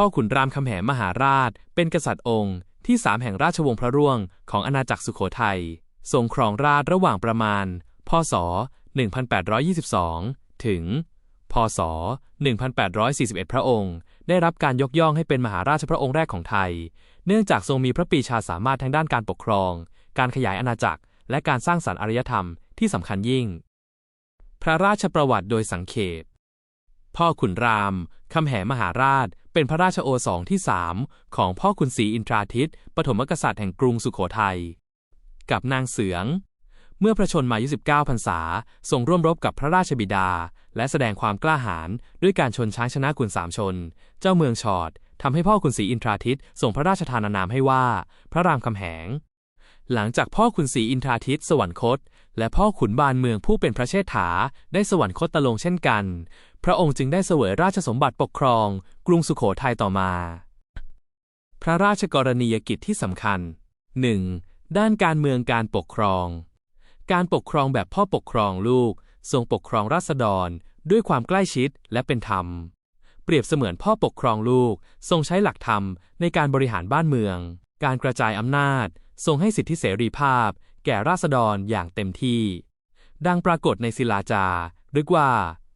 พ่อขุนรามคำแหงมหาราช เป็นกษัตริย์องค์ ที่สามแห่งราชวงศ์พระร่วง ของอาณาจักรสุโขทัยทรงครองราชระหว่างประมาณ พศ 1822 ถึง พศ 1841 พระองค์ ได้รับการยกย่องให้เป็นมหาราชพระองค์แรกของไทย เนื่องจากทรงมีพระปีชาสามารถทางด้านการปกครอง การขยายอาณาจักร และการสร้างสรรค์อารยธรรมที่สำคัญยิ่ง พระราชประวัติโดยสังเขป พ่อขุนรามคำแหงมหาราช เป็นพระราชโอสองที่สามของพ่อขุนศรีอินทราทิตปฐมกษัตริย์แห่งกรุงสุโขทัย กับนางเสือง เมื่อพระชนมายุ 19พรรษาทรงร่วมรบกับพระราชบิดา และแสดงความกล้าหาญด้วยการชนช้างชนะกุนสามชน เจ้าเมืองชอดทำให้พ่อขุนศรีอินทราทิตส่งพระราชทานนามให้ว่า พระรามคำแหง หลังจากพ่อขุนศรีอินทราทิตสวรรคต และพ่อขุนบานเมืองผู้เป็นพระเชษฐา ได้สวรรคตตลงเช่นกัน พระองค์จึงได้เสวยราชสมบัติปกครอง กรุงสุโขทัยต่อมา พระราชกรณียกิจที่สำคัญ 1. ด้านการเมืองการปกครอง การปกครองแบบพ่อปกครองลูก ทรงปกครองราษฎร ด้วยความใกล้ชิดและเป็นธรรม เปรียบเสมือนพ่อปกครองลูก ทรงใช้หลักธรรมในการบริหารบ้านเมือง การกระจายอำนาจ ทรงให้สิทธิเสรีภาพ แก่ราษฎรอย่างเต็มที่ ดังปรากฏในศิลาจารึกว่า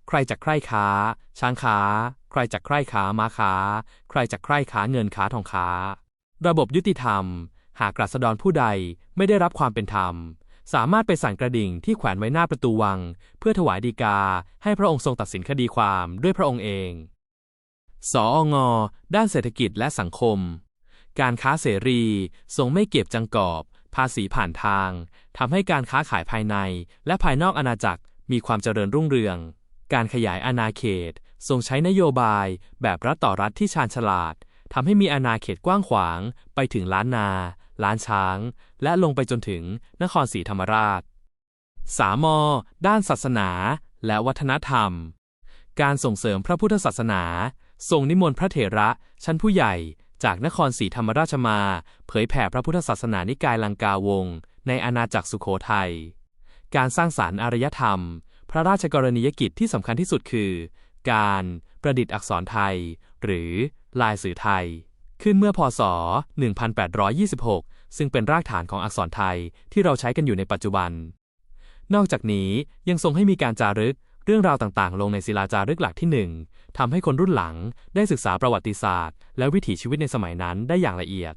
ใครจะใคร่ค้า ช้างค้า ใครจะใคร่ค้าม้าค้า ใครจะใคร่ค้าเงินค้าทองค้า ระบบยุติธรรม หากราษฎรผู้ใดไม่ได้รับความเป็นธรรม สามารถไปสั่นกระดิ่งที่แขวนไว้หน้าประตูวัง เพื่อถวายดีกา ให้พระองค์ทรงตัดสินคดีความด้วยพระองค์เองสองด้านเศรษฐกิจและสังคม การค้าเสรีทรงไม่เก็บจังกอบ ภาษีผ่านทางทำให้การค้าขายภายใน และภายนอกอาณาจักรมีความเจริญรุ่งเรือง การขยายอาณาเขตทรงใช้นโยบาย แบบรัฐต่อรัฐที่ชาญฉลาดทำให้มีอาณาเขตกว้างขวาง ไปถึงล้านนา ล้านช้าง และลงไปจนถึงนครศรีธรรมราช สามอด้านศาสนา และวัฒนธรรม การส่งเสริมพระพุทธศาสนาทรงนิมนต์พระเถระ ชั้นผู้ใหญ่ จากนครศรีธรรมราชมา เผยแผ่พระพุทธศาสนานิกายลังกาวงในอาณาจักรสุโขทัย การสร้างสารรค์อารยธรรม พระราชกรณียกิจที่สำคัญที่สุดคือ การประดิษฐ์อักษรไทย หรือลายสื่อไทย ขึ้นเมื่อพศ 1826 ซึ่งเป็นรากฐานของอักษรไทยที่เราใช้กันอยู่ในปัจจุบัน นอกจากนี้ยังทรงให้มีการจารึก เรื่องราวต่างๆ ลงในศิลาจารึกหลักที่หนึ่งทำให้คนรุ่นหลังได้ศึกษาประวัติศาสตร์ และวิถีชีวิตในสมัยนั้นได้อย่างละเอียด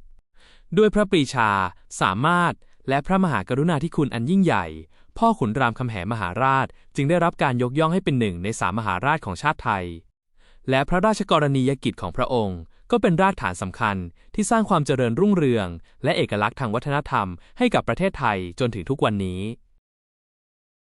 ด้วยพระปรีชา สามารถ และพระมหากรุณาธิคุณอันยิ่งใหญ่ พ่อขุนรามคำแหงมหาราช จึงได้รับการยกย่องให้เป็นหนึ่งในสามมหาราชของชาติไทย และพระราชกรณียกิจของพระองค์ ก็เป็นรากฐานสำคัญที่สร้างความเจริญรุ่งเรือง และเอกลักษณ์ทางวัฒนธรรมให้กับประเทศไทยจนถึงทุกวันนี้